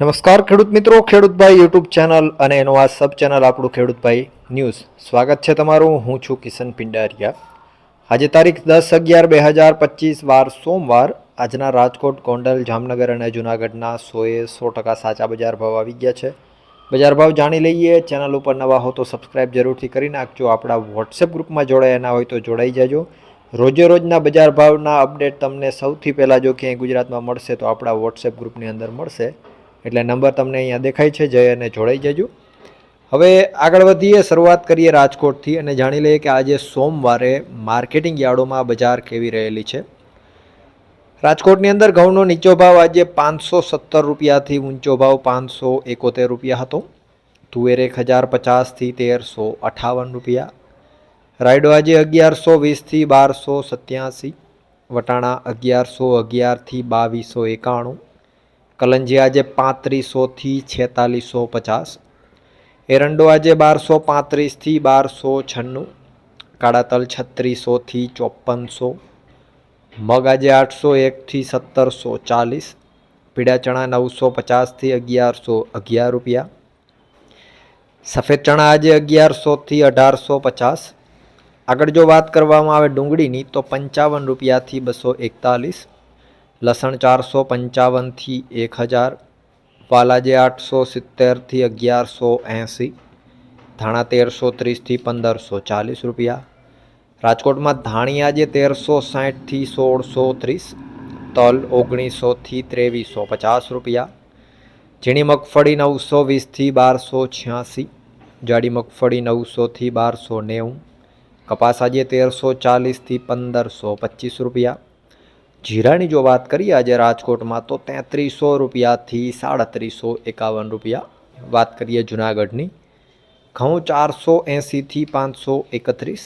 નમસ્કાર ખેડૂત મિત્રો ખેડૂતભાઈ યુટ્યુબ ચેનલ અને એનો આ સબ ચેનલ આપણું ખેડૂતભાઈ ન્યૂઝ. સ્વાગત છે તમારું, હું છું કિશન પિંડારિયા. આજે તારીખ દસ અગિયાર બે હજાર પચીસ, વાર સોમવાર. આજના રાજકોટ, ગોંડલ, જામનગર અને જૂનાગઢના સોએ સો ટકા સાચા બજાર ભાવ આવી ગયા છે. બજાર ભાવ જાણી લઈએ. ચેનલ ઉપર નવા હો તો સબસ્ક્રાઇબ જરૂરથી કરી નાખજો. આપણા વોટ્સએપ ગ્રુપમાં જોડાયા ના હોય તો જોડાઈ જજો. રોજે રોજના બજાર ભાવના અપડેટ તમને સૌથી પહેલાં જો ક્યાંય ગુજરાતમાં મળશે તો આપણા વોટ્સએપ ગ્રુપની અંદર મળશે. એટલે નંબર તમને અહીંયા દેખાય છે, જય અને જોડાઈ જજો. હવે આગળ વધીએ, શરૂઆત કરીએ રાજકોટથી અને જાણી લઈએ કે આજે સોમવારે માર્કેટિંગ યાર્ડોમાં બજાર કેવી રહેલી છે. રાજકોટની અંદર ઘઉંનો નીચો ભાવ આજે પાંચસો સત્તર રૂપિયાથી ઊંચો ભાવ પાંચસો એકોતેર રૂપિયા હતો. તુવેર એક હજાર પચાસથી તેરસો અઠાવન રૂપિયા. રાયડો આજે અગિયારસો વીસથી બારસો સત્યાસી. વટાણા અગિયારસો અગિયારથી બાવીસો એકાણું. કલંજી આજે પાંત્રીસોથી છેતાલીસો પચાસ. એરંડો આજે બારસો પાંત્રીસથી બારસો છન્નું. કાળા તલ છત્રીસોથી ચોપનસો મગ આજે આઠસો એકથી સત્તરસો ચાલીસ. પીળા ચણા નવસો પચાસથી અગિયારસો અગિયાર રૂપિયા. સફેદ ચણા આજે અગિયારસોથી અઢારસો પચાસ. આગળ જો વાત કરવામાં આવે ડુંગળીની તો પંચાવન રૂપિયાથી બસો એકતાલીસ. લસણ ચારસો પંચાવનથી એક હજાર, પાલાજે આઠસો સિત્તેરથી અગિયારસો એંસી, ધાણા તેરસો ત્રીસથી પંદરસો ચાલીસ રૂપિયા. રાજકોટમાં ધાણિયા જે તેરસો સાઠથી સોળસો ત્રીસ, તલ ઓગણીસોથી ત્રેવીસો પચાસ રૂપિયા. ઝીણી મગફળી નવસો વીસથી બારસો છ્યાસી, જાડી મગફળી નવસોથી બારસો નેવું, કપાસ આજે તેરસો ચાલીસથી પંદરસો પચીસ રૂપિયા. જીરાની જો વાત કરીએ, આજે રાજકોટમાં તો તેત્રીસો રૂપિયાથી સાડત્રીસો એકાવન રૂપિયા. વાત કરીએ જુનાગઢની. ઘઉં ચારસો એંસીથી પાંચસો એકત્રીસ,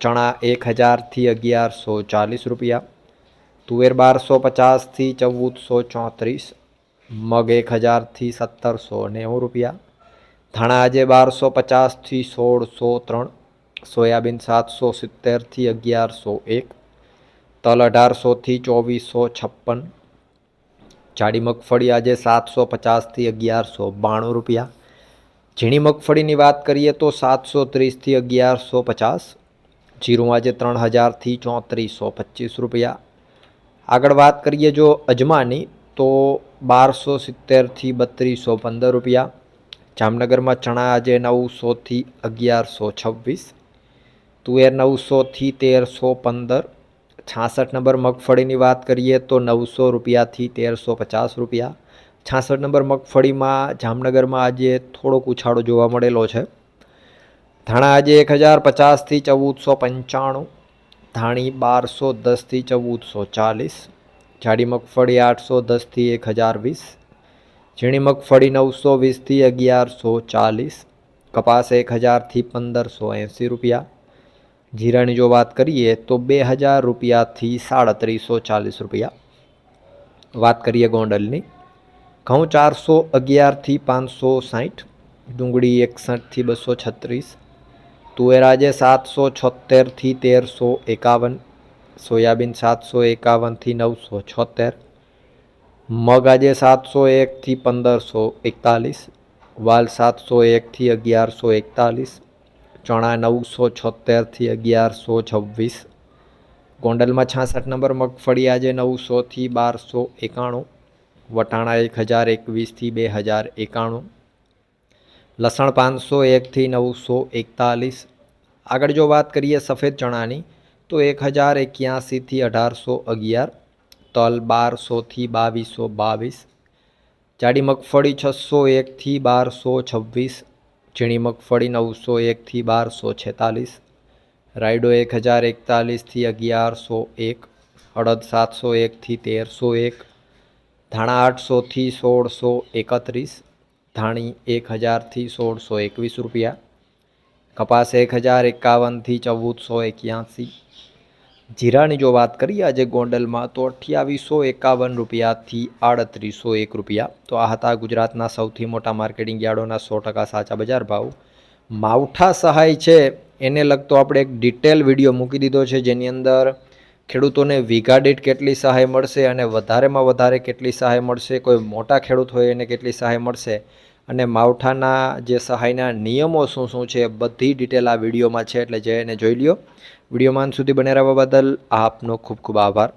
ચણા એક હજારથી અગિયારસો ચાલીસ રૂપિયા, તુવેર બારસો પચાસથી ચૌદસો ચોત્રીસ, મગ એક હજારથી સત્તરસો નેવું રૂપિયા, ધાણા આજે બારસો પચાસથી સોળસો ત્રણ, સોયાબીન સાતસો સિત્તેરથી અગિયારસો એક તલ અઢારસોથી ચોવીસો છપ્પન. જાડી મગફળી આજે સાતસો પચાસથી અગિયારસો બાણું રૂપિયા. ઝીણી મગફળીની વાત કરીએ તો સાતસો ત્રીસથી અગિયારસો પચાસ. જીરું આજે ત્રણ હજારથી ચોત્રીસો પચીસ રૂપિયા. આગળ વાત કરીએ જો અજમાની તો બારસો સિત્તેરથી બત્રીસો પંદર રૂપિયા. જામનગરમાં ચણા આજે નવસોથી અગિયારસો છવ્વીસ. તુવેર નવસોથી તેરસો પંદર. છાસઠ નંબર મગફળીની વાત કરીએ તો નવસો રૂપિયાથી તેરસો પચાસ રૂપિયા. છાસઠ નંબર મગફળીમાં જામનગરમાં આજે થોડોક ઉછાળો જોવા મળેલો છે. ધાણા આજે એક હજાર પચાસથી ચૌદસો પંચાણું, ધાણી બારસો દસથી ચૌદસો ચાલીસ, જાડી મગફળી આઠસો દસથી એક હજાર વીસ, ઝીણી મગફળી નવસો વીસથી અગિયારસો ચાલીસ, કપાસ એક હજારથી પંદરસો એંસી રૂપિયા જીરાની જો વાત કરીએ તો બે હજાર રૂપિયાથી સાડત્રીસો ચાલીસ રૂપિયા. વાત કરીએ ગોંડલની. ઘઉં ચારસો અગિયારથી પાંચસો સાઠ, ડુંગળી એકસઠથી બસો છત્રીસ, તુવેર આજે સાતસો છોતેરથી તેરસો એકાવન, સોયાબીન સાતસો એકાવનથી નવસો છોતેર, મગ આજે સાતસો એકથી પંદરસો એકતાલીસ, વાલ સાતસો એકથી અગિયારસો એકતાલીસ ચણા નવસો છોતેરથી અગિયારસો છવ્વીસ. ગોંડલમાં છાસઠ નંબર મગફળી આજે નવસોથી બારસો એકાણું. વટાણા એક હજાર એકવીસથી બે હજાર એકાણું. લસણ પાંચસો એકથી નવસો એકતાલીસ. આગળ જો વાત કરીએ સફેદ ચણાની, તો એક હજાર એક્યાસીથી અઢારસો અગિયાર. તલ બારસોથી બાવીસો બાવીસ. જાડી મગફળી છસો એકથી બારસો છવ્વીસ. ઝીણી મગફળી નવસો એકથી બારસો છેતાલીસ, રાયડો એક હજાર એકતાલીસથી અગિયારસો એક, અડદ સાતસો એકથી તેરસો એક, ધાણા આઠસોથી સોળસો એકત્રીસ, ધાણી એક હજારથી સોળસો એકવીસ રૂપિયા, કપાસ એક હજાર એકાવનથી ચૌદસો એક્યાસી જીરાની જો વાત કરીએ આજે ગોંડલમાં તો અઠ્યાવીસો એકાવન રૂપિયાથી આડત્રીસો એક રૂપિયા. તો આ હતા ગુજરાતના સૌથી મોટા માર્કેટિંગ યાર્ડોના સો ટકા સાચા બજાર ભાવ. માવઠા સહાય છે, એને લગતો આપણે એક ડિટેલ વીડિયો મૂકી દીધો છે, જેની અંદર ખેડૂતોને વીઘા દીઠ કેટલી સહાય મળશે અને વધારેમાં વધારે કેટલી સહાય મળશે, કોઈ મોટા ખેડૂત હોય એને કેટલી સહાય મળશે અને માવઠાના જે સહાયના નિયમો શું શું છે બધી ડિટેલ આ વિડીયોમાં છે, એટલે જઈને જોઈ લ્યો. વિડીયોમાં સુધી બને રહેવા બદલ આપનો ખૂબ ખૂબ આભાર.